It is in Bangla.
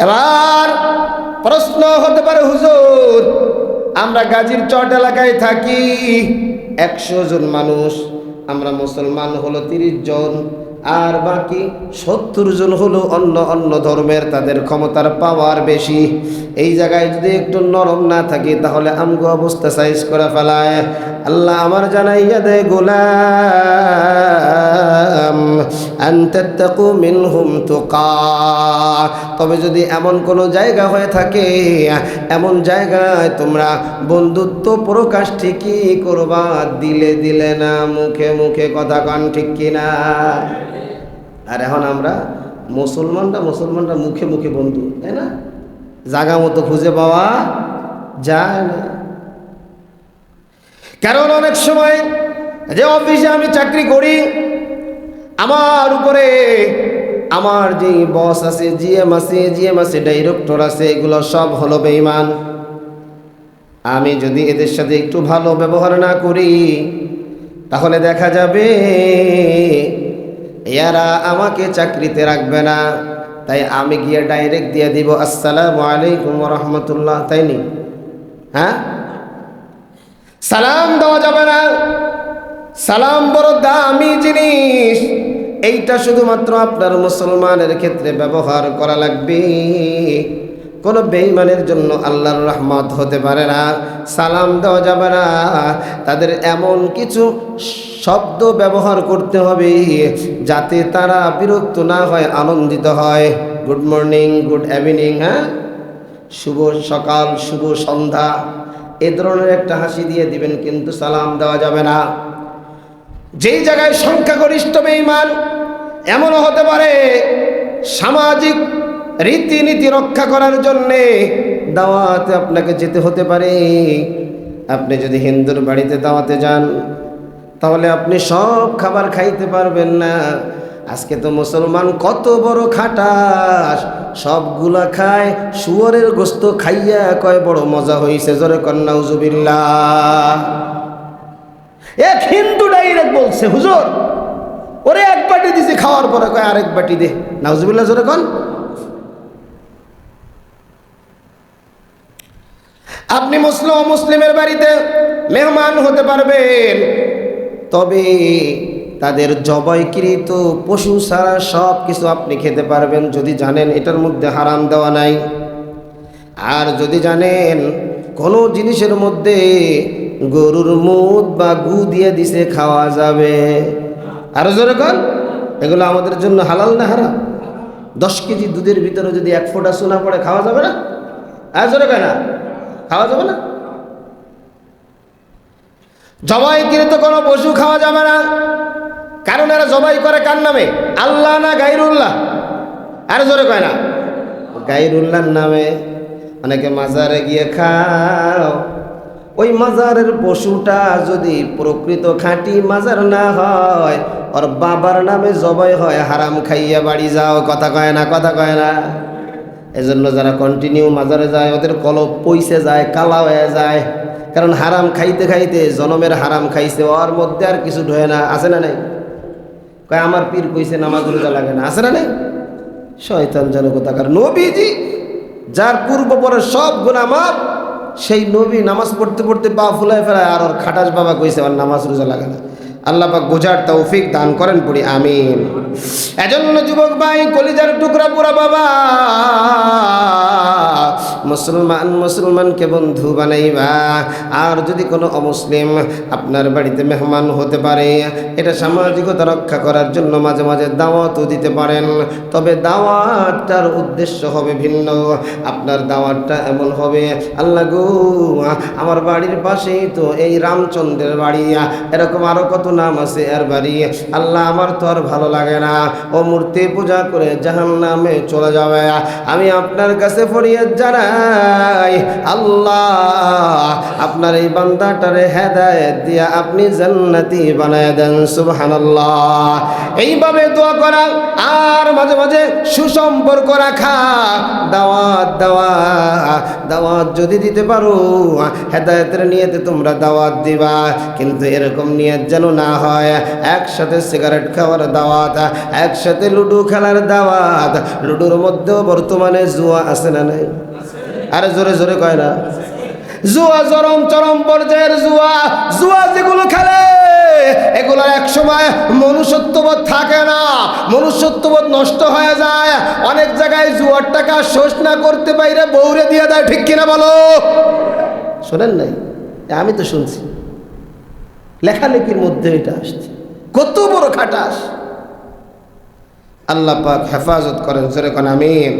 এবার প্রশ্ন হতে পারে, হুজুর, আমরা গাজীর চট এলাকায় থাকি, একশো জন মানুষ, আমরা মুসলমান হলো তিরিশ জন। আর বাকি সত্তর জন হলো অন্য অন্য ধর্মের, তাদের ক্ষমতার পাওয়ার বেশি। এই জায়গায় যদি একটু নরম না থাকি, তাহলে আমগো অবস্থা সাইজ করে ফেলায়। আল্লাহ আমার জানাইয়া দে গোলাম মিনহুম তুকা। তবে যদি এমন কোনো জায়গা হয়ে থাকে, এমন জায়গায় তোমরা বন্ধুত্ব প্রকাশ ঠিকই করবা, দিলে দিলে না, মুখে মুখে কথা কান ঠিক কিনা? আর এখন আমরা মুসলমানটা মুসলমানটা মুখে মুখে বন্ধু, তাই না? জাগা মতো খুঁজে পাওয়া যায় না। কারণ অনেক সময় যে অফিসে আমি চাকরি করি, আমার উপরে আমার যে বস আছে, জিএম আছে জিএম আছে, ডাইরেক্টর আছে, এগুলো সব হলো বেইমান আমি যদি এদের সাথে একটু ভালো ব্যবহার না করি, তাহলে দেখা যাবে এরা আমাকে চাকরিতে রাখবে না। তাই আমি গিয়ে ডাইরেক্ট দিয়ে দিব, আসসালাম আলাইকুম রহমতুল্লাহ। তাই নি? হ্যাঁ? সালাম দেওয়া যাবে না। সালাম বড় দামি জিনিস। এইটা শুধুমাত্র আপনার মুসলমানের ক্ষেত্রে ব্যবহার করা লাগবে। কোনো বেইমানের জন্য আল্লাহর রহমত হতে পারে না, সালাম দেওয়া যাবে না। তাদের এমন কিছু শব্দ ব্যবহার করতে হবে যাতে তারা বিরক্ত না হয়, আনন্দিত হয়। গুড মর্নিং গুড ইভিনিং হ্যাঁ? শুভ সকাল, শুভ সন্ধ্যা। এ ধরনের একটা হাসি দিয়ে দিবেন কিন্তু সালাম দেওয়া যাবে না। যেই জায়গায় সংখ্যাগরিষ্ঠ বেঈমান, এমনও হতে পারে সামাজিক রীতিনীতি রক্ষা করার জন্যে দাওয়াতে আপনাকে যেতে হতে পারে। আপনি যদি হিন্দুর বাড়িতে দাওয়াতে যান, তাহলে আপনি সব খাবার খাইতে পারবেন না। আজকে তো মুসলমান কত বড় খাটাস। সবগুলা খায়, শুয়োরের গোস্ত খাইয়া কয় বড় মজা হইছে, জোরে কন্যা এক হিন্দু ডাইরেক্ট বলছে, হুজুর, ওরে এক বাটি দিছে, খাওয়ার পরে কয় আরেক বাটি দে। নাউজুবিল্লাহ, জোরে কন আপনি মুসলিম মুসলিমের বাড়িতে মেহমান হতে পারবেন। তবে তাদের জবাইকৃত পশু ছাড়া সব কিছু আপনি খেতে পারবেন, যদি জানেন এটার মধ্যে হারাম দেওয়া নাই। আর যদি জানেন কোনো জিনিসের মধ্যে গরুর মুদ বা গু দিয়ে দিছে, খাওয়া যাবে। আরও জোরে কর এগুলো আমাদের জন্য হালাল না হারাম? দশ কেজি দুধের ভিতরে যদি এক ফোঁটা সোনা পড়ে, খাওয়া যাবে না? আর জোরে কয় না? খাওয়া যাবে না? জবাই তো কোনো পশু খাওয়া যাবে না। কারণ এরা জবাই করে কার নামে? আল্লাহ না গাইরুল্লাহ? আর জোরে কয় না। গাইরুল্লাহর নামে অনেকে মাজারে গিয়ে খাও। ওই মাজারের পশুটা যদি প্রকৃত খাঁটি মাজার না হয়, ওর বাবার নামে জবাই হয়, হারাম খাইয়া বাড়ি যাও। কথা কয় না, কথা কয় না। এজন্য যারা কন্টিনিউ মাজারে যায়, ওদের কলব পইসে যায়, কালা হয়ে যায়। কারণ হারাম খাইতে খাইতে জনমের হারাম খাইছে, ওর মধ্যে আর কিছু ঢোয়ে না, আছে না নাই? কয়, আমার পীর কইছে নামাজ রোজা লাগে না আছে না নাই? শয়তান জনকতাকার নবীজি, যার পূর্ব পরে সব গুণা মাপ সেই নবী নামাজ পড়তে পড়তে পা ফুলায় ফেলায় আর ওর খাটাস বাবা কইছে আর নামাজ রোজা লাগে না। আল্লাহ পাক বোঝার তৌফিক দান করেন, পড়ি, আমিন। এজন্য যুবক ভাই কলিজার টুকরা পুরা বাবা। মুসলমান মুসলমানকে বন্ধু বানাইবা। আর যদি কোনো অমুসলিম আপনার বাড়িতে মেহমান হতে পারে, এটা সামাজিকতা রক্ষা করার জন্য মাঝে মাঝে দাওয়াতও দিতে পারেন। তবে দাওয়াতটার উদ্দেশ্য হবে ভিন্ন। আপনার দাওয়াতটা এমন হবে, আল্লাহ গো, আমার বাড়ির পাশেই তো এই রামচন্দ্রের বাড়ি। এরকম আরও কত নাম আছে এর বাড়ি। আল্লাহ আমার তো আর ভালো লাগে না। ও মূর্তি পূজা করে জাহান নামে চলে যাবে। আমি আপনার কাছে ফরিয়াদ জানাই আল্লাহ, আপনার এই বান্দাটারে হেদায়েত দিয়া আপনি জান্নাতি বানায় দেন, সুবহানাল্লাহ। এইভাবে দোয়া করা আর মাঝে মাঝে সুসম্পর্ক রাখা, দাওয়াত দেওয়া, দাওয়াত যদি দিতে পারো, হেদায়তের নিয়েতে তোমরা দাওয়াত দিবা, কিন্তু এরকম নিয়ত যেন না হয়, একসাথে সিগারেট খাওয়ার দাওয়াত, একসাথে লুডো খেলার দাওয়াত, লুডোর মধ্যেও বর্তমানে জুয়া আছে না নাই? আরে জোরে জোরে কয় না। জুয়া চরম চরম পর্যায়ের জুয়া জুয়া যেগুলো খেলে, এগুলোর এক সময় মনুষ্যত্ববোধ থাকে না। মনুষ্যত্ববোধ নষ্ট হয়ে যায়। অনেক জায়গায় জুয়ার টাকা শোষ না করতে পাইরে বৌরে দিয়ে দেয়, ঠিক কিনা বলো? শোনেন নাই? আমি তো শুনছি। লেখালেখির মধ্যে এটা আসছে। কত বড় খাটাস। আল্লাহ পাক হেফাজত করেন, জোরে কোন, আমিন।